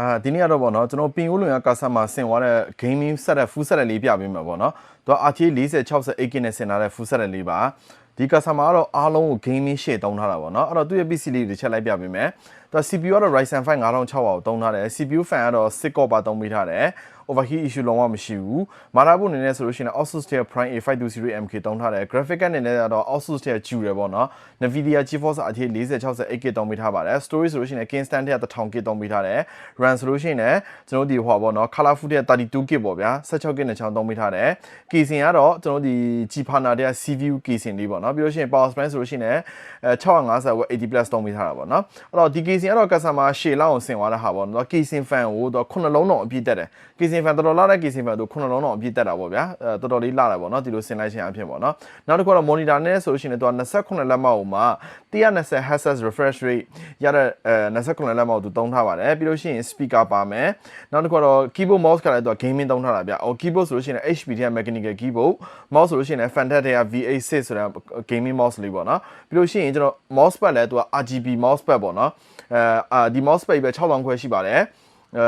အာဒီနေ့ကတော့ဗောနော်ကျွန်တော်ပင်ဦးလွင်ကကာဆာမှာဆင်သွားတဲ့ gaming set တဲ့ full set လေးပြပေးမှာဗောနော်သူက RTX 40 60 8GB နဲ့ဆင်ထားတဲ့ full set လေးပါဒီကာဆာမှာကတော့အားလုံးကို gaming ရှေ့တုံးထားတာဗောနော်အဲ့တော့သူ့ရဲ့ PC လေးတွေချက်လိုက်ပြပေးမယ်သူက CPU ကတော့ Ryzen 5 5600ကိုတုံးထားတယ် CPU fan ကတော့ 6 core ပါတုံးပေးထားတယ် overheat issue လုံးဝမရှိဘူးမာတာဘူးအနေနဲ့ဆိုလို့ရှိရင် Asus Tier Prime A52 series MK တုံးထားတယ် graphic အနေနဲ့ကတော့ Asus Tier ကျူတယ်ပေါ့နော် Nvidia GeForce RTX 4060 8GB တုံးပေးထားပါတယ် storage ဆိုလို့ရှိရင် Kingston တဲ့ 1000GB တုံးပေးထားတယ် RAM ဆိုလို့ရှိရင်လည်းကျွန်တော်ဒီဟောပေါ့နော် colorful တဲ့ 32GB ပေါ့ဗျာ 16GB နဲ့ချောင်းတုံးပေးထားတယ် casing ကတော့ကျွန်တော်ဒီ G Partner တဲ့ CPU casing လေးပေါ့နော်ပြီးလို့ရှိရင် power supply ဆိုလို့ရှိရင်လည်းအဲ650 watt 80 plus တုံးပေးထားတာပေါ့နော်အဲ့တော့ဒီ casing ကတော့ customer ရှေ့လောက်အောင်ဆင်သွားတဲ့ဟာပေါ့နော် casing fan ကိုတော့ခုနှလုံးတော့အပြည့်တက်တယ် casing fan တော်တော်လာတဲ့ casing fan တို့ခုနှလုံးတော့အပြည့်တက်တာပေါ့ဗျာအဲတော်တော်လေးလာတာပေါ့နော်ဒီလိုဆင်လိုက်ခြင်းအဖြစ်ပေါ့နော်နောက်တစ်ခုကတော့ monitor နဲ့ဆိုလို့ရှိရင်တော့28လက်မောက်မှာ120 Hz refresh rate ရတဲ့အဲ28လက်မောက်သူတုံးထားပါတယ်ပြီးလို့ရှိရင် speaker ပါမယ်နောက်တစ်ခုကတော့ keyboard mouse ကလည်းသူက gaming တုံးထားတာဗျအော် keyboard ဆိုလို့ရှိရင် HP တဲ့ mechanical keyboard mouse ဆိုလို့ရှိရင် Fantasy တဲ့ V86 ဆိုတဲ့ gaming mouse လေးပေါ့နော်ပြီးလို့ရှိရင်ကျွန်တော် mouse pad လည်းသူက RGB mouse pad ပေါ့နော်အဲအာဒီ mouse pad ပဲ6000ခွဲရှိပါတယ် အဲ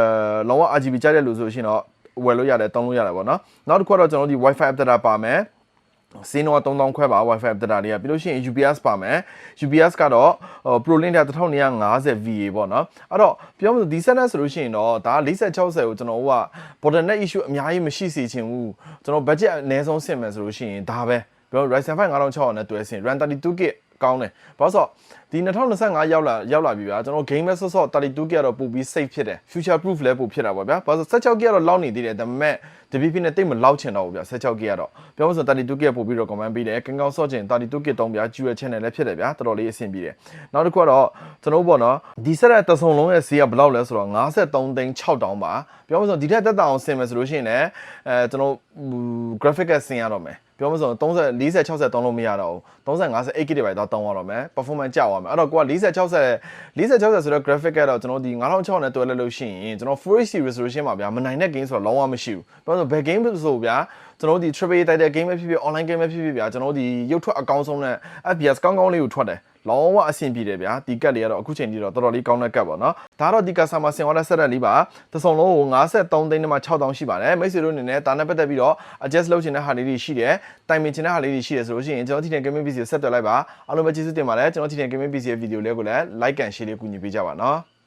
လုံးဝ RGB ကြိုက်တဲ့လူဆိုလို့ရှိရင်တော့ဝယ်လို့ရတယ်တုံးလို့ရတယ်ပေါ့နော်နောက်တစ်ခုကတော့ကျွန်တော်ဒီ Wi-Fi adapter ပါမယ်စင်းတော့3000ခွဲပါ Wi-Fi adapter လေးကပြီးလို့ရှိရင် UPS ပါမယ် UPS ကတော့ ProLink တဲ့1250 VA ပေါ့နော်အဲ့တော့ပြောမှဆိုဒီ set ဆိုလို့ရှိရင်တော့ဒါ4060ကိုကျွန်တော်တို့က bottleneck issue အများကြီးမရှိစေချင်ဘူးကျွန်တော် budget အနည်းဆုံးဆင်မယ်ဆိုလို့ရှိရင်ဒါပဲပြော Ryzen 5 5600နဲ့တွဲဆင် RAM 32GB ကောင်းတယ်ဘာလို့ဆိုတော့ဒီ2025ရောက်လာရောက်လာပြီဗျာကျွန်တော် game မဲ့ဆော့ဆော့ 32GB ကတော့ပို့ပြီး safe ဖြစ်တယ် future proof လည်းပို့ဖြစ်တာပေါ့ဗျာဘာလို့ဆို 16GB ကတော့လောက်နေသေးတယ်ဒါပေမဲ့တပီးဖြစ်နေတိတ်မလောက်ချင်တော့ဘူးဗျာ 16GB ကတော့ပြောမှဆို 32GB ပို့ပြီးတော့ comment ပေးတယ်ကင်ကောင်ဆော့ချင် 32GB တုံးဗျာ Dual channel လည်းဖြစ်တယ်ဗျာတော်တော်လေးအဆင်ပြေတယ်နောက်တစ်ခုကတော့ကျွန်တော်ပေါ့နော်ဒီဆက်တဲ့တဆုံလုံးရဲ့ဈေးကဘယ်လောက်လဲဆိုတော့53သိန်း6000ပါပြောမှဆိုဒီထက်တက်တာအောင်ဆင်မယ်ဆိုလို့ရှိရင်လည်းအဲကျွန်တော် graphic ကဆင်ရတော့မယ် ပြောမဆို30 40 60တုံးလို့မရတော့ဘူး30 50 8GB ပဲတော့တုံးရတော့မယ် performance ကျသွားမယ်အဲ့တော့ကိုက40 60 40 60ဆိုတော့ graphic ကတော့ကျွန်တော်ဒီ9600နဲ့တွဲလိုက်လို့ရှိရင်ကျွန်တော် Full HD resolution မှာဗျာမနိုင်တဲ့ game ဆိုတော့လုံးဝမရှိဘူးပြောဆိုဘယ် game ဆိုဗျာကျွန်တော်ဒီ triple A တိုက်တဲ့ game ပဲဖြစ်ဖြစ် online game ပဲဖြစ်ဖြစ်ဗျာကျွန်တော်ဒီရုပ်ထွက်အကောင်းဆုံးနဲ့ FPS ကောင်းကောင်းလေးကိုထွက်တယ် လုံးဝအဆင်ပြေတယ်ဗျာဒီကတ်လေးကတော့အခုချိန်ကြီးတော့တော်တော်လေးကောင်းတဲ့ကတ်ပေါ့နော်ဒါတော့ဒီကတ်ဆာမှာဆင်သွားတဲ့ဆက်ရက်လေးပါတစုံလုံးကို53သိန်းနဲ့မှ6000ရှိပါတယ်မိတ်ဆွေတို့အနေနဲ့ဒါနဲ့ပတ်သက်ပြီးတော့ adjust လုပ်ချင်တဲ့ဟာလေးတွေရှိတယ်တိုင်ပင်ချင်တဲ့ဟာလေးတွေရှိတယ်ဆိုလို့ရှိရင်ကျွန်တော် TTN Gaming PC ကိုဆက်သွယ်လိုက်ပါအားလုံးပဲကျေးဇူးတင်ပါတယ်ကျွန်တော် TTN Gaming PC ရဲ့ဗီဒီယိုလေးကိုလည်း like and share လေးကူညီပေးကြပါနော်